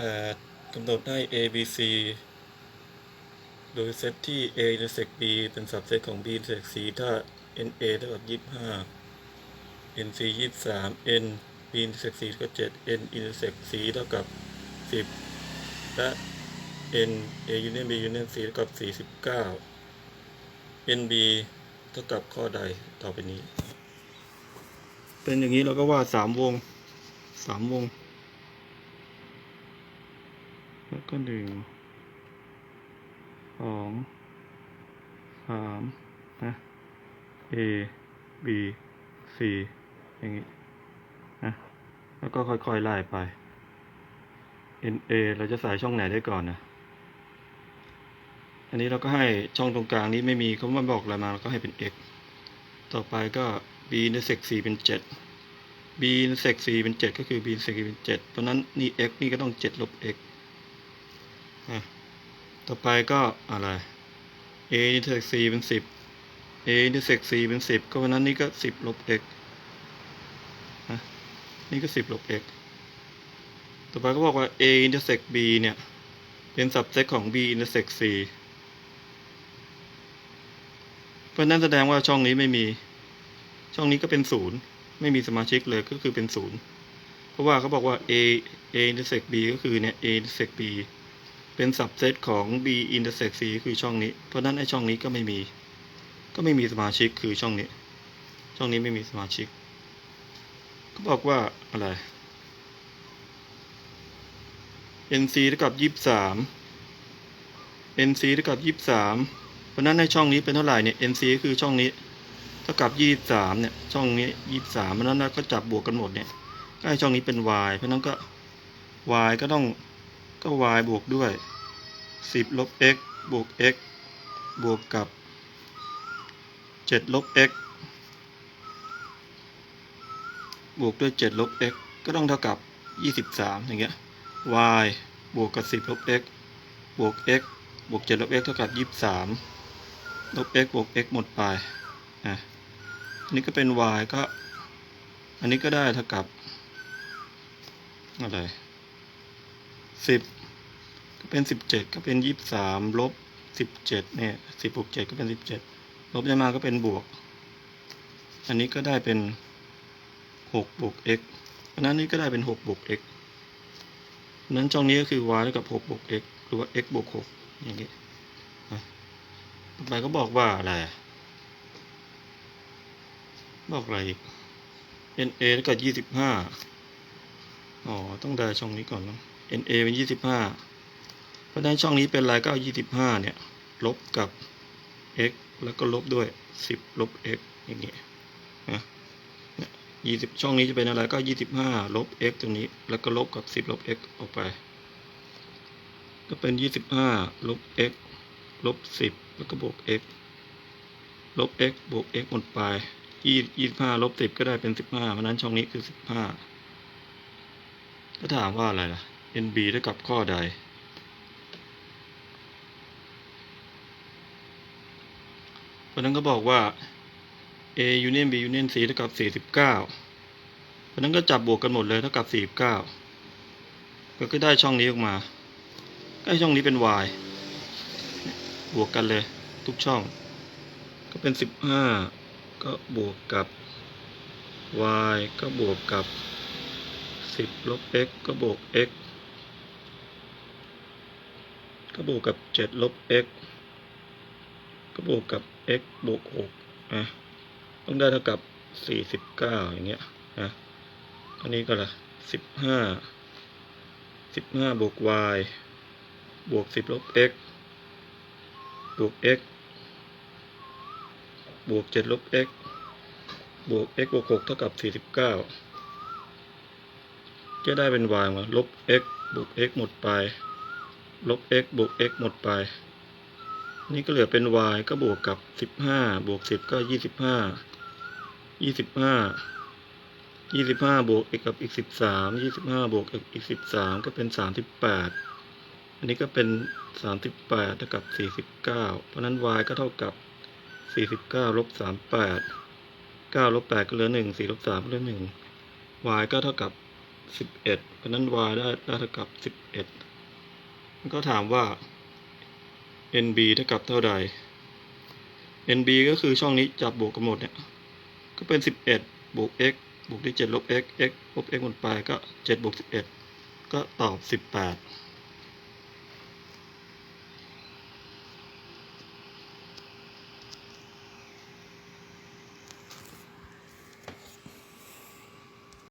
8กำหนดให้ a b c โดยเซตที่ a intersect b เป็นสับเซตของ b intersect c ถ้า n a เท่ากับ25 n c 23 n b intersect c เท่ากับ7 n intersect c เท่ากับ 10 และ n a union b union c เท่ากับ 49 n b เท่ากับข้อใดต่อไปนี้ เป็นอย่างนี้เราก็วาดสามวงสามวง แล้วก็หนึ่งสองสามนะ A B C อย่างนี้นะแล้วก็ค่อยๆไล่ไป N A เราจะใส่ช่องไหนได้ก่อนนะอันนี้เราก็ให้ช่องตรงกลางนี้ไม่มีเขามาบอกอะไรมาเราก็ให้เป็น x ต่อไปก็ b intersect c เป็น 7 b intersect c เป็น 7 ก็คือ b intersect c เป็น 7 เพราะนั้นนี่ x นี่ก็ต้อง 7 ลบ x ต่อไปก็อะไร a intersect c เป็น 10 a intersect c เป็น 10 ก็เพราะนั้นนี่ก็ 10 ลบ x นะนี่ก็ 10 ลบ x ต่อไปก็บอกว่า a intersect b เนี่ย เป็น subset ของ b intersect c เพราะนั้นแสดงว่าช่องนี้ไม่มี ช่องนี้ก็เป็นศูนย์ไม่มีสมาชิกเลยก็คือเป็นศูนย์เพราะว่าเขาบอกว่า a a intersect b ก็คือเนี่ย a intersect b เป็น subset ของ b intersect c คือช่องนี้ เพราะนั้นไอ้ช่องนี้ก็ไม่มี ก็ไม่มีสมาชิกคือช่องนี้ ช่องนี้ไม่มีสมาชิก ก็บอกว่าอะไร nc เท่ากับยี่สิบสาม nc เท่ากับยี่สิบสามเพราะนั้นในช่องนี้เป็นเท่าไหร่เนี่ย nc คือช่องนี้เท่ากับยี่สิบสามเนี่ย ช่องนี้ยี่สิบสามเพราะนั้นเราก็จับบวกกันหมดเนี่ยก็ให้ช่องนี้เป็น y เพราะนั้นก็ y ก็ต้อง ก็ y บวกด้วยสิบลบ x บวก x บวกกับเจ็ดลบ x บวกด้วยเจ็ดลบ x ก็ต้องเท่ากับยี่สิบสามอย่างเงี้ย y บวกกับสิบลบ x บวก x บวกเจ็ดลบ x เท่ากับยี่สิบสามลบ x บวก x หมดไปอะอันนี้ก็เป็น y ก็ อันนี้ก็ได้เท่ากับอะไร สิบก็เป็นสิบเจ็ดก็เป็นยี่สิบสามลบสิบเจ็ดเนี่ยสิบบวกเจ็ดก็เป็นสิบเจ็ดลบได้มาก็เป็นบวก อันนี้ก็ได้เป็นหกบวก x อันนั้นนี่ก็ได้เป็นหกบวก x นั้นช่องนี้ก็คือ y เท่ากับ6บวก x หรือว่า x บวก6อย่างนี้ต่อไปก็บอกว่าอะไรบอกอะไรอีก na เท่ากับ25อ๋อ ต้องได้ช่องนี้ก่อนเนอะ na เป็น 25 เพราะฉะนั้นช่องนี้เป็นอะไรก็เอา25 เนี่ย ลบกับ x แล้วก็ลบด้วย 10 ลบ x อย่างนี้ยนะยี่สิบช่องนี้จะเป็นอะไรก็ยี่สิบห้าลบ x ตรงนี้ แล้วก็ลบกับสิบลบ x ออกไป ก็เป็นยี่สิบห้าลบ x ลบสิบแล้วก็บวก x ลบ x บวก x หมดไปยี่ยี่สิบห้าลบสิบก็ได้เป็นสิบห้าเพราะนั้นช่องนี้คือสิบห้าก็ถามว่าอะไรล่ะ nb เท่ากับข้อใด เพราะนั้นก็บอกว่า a union b union c เท่ากับสี่สิบเก้าเพราะนั้นก็จับบวกกันหมดเลยเท่ากับสี่สิบเก้าก็ได้ช่องนี้ออกมา ก็ให้ช่องนี้เป็น y บวกกันเลยทุกช่อง ก็เป็นสิบห้าก็บวกกับ y ก็บวกกับสิบลบ x ก็บวก x ก็บวกกับเจ็ดลบ x ก็บวกกับ x บวกหกอะต้องได้เท่ากับสี่สิบเก้าอย่างเงี้ยนะอันนี้ก็ละสิบห้าสิบห้าบวก y บวกสิบลบ x บวก x บวกเจ็ดลบ x บวก x บวกหกเท่ากับสี่สิบเก้าจะได้เป็น y มาลบ x บวก x หมดไป ลบ x บวก x หมดไป นี่ก็เหลือเป็น y ก็บวกกับ 15 บวก 10 ก็ 25 25 25 บวก x กับอีก 13 25 บวก x อีก 13 ก็เป็น 38 อันนี้ก็เป็น 38เท่ากับ 49 เพราะนั้น y ก็เท่ากับ 49ลบ38 9ลบ8ก็เหลือ 1 4ลบ3ก็เหลือ 1 y ก็เท่ากับ 11 เพราะนั้น y ได้ได้เท่ากับ 11 ก็ถามว่า nb เท่ากับเท่าใด nb ก็คือช่องนี้จับบวกกันหมดเนี่ย ก็เป็นสิบเอ็ดบวก x บวกด้วยเจ็ดลบ x x ลบ x หมดไปก็เจ็ดบวกสิบเอ็ดก็ตอบสิบแปด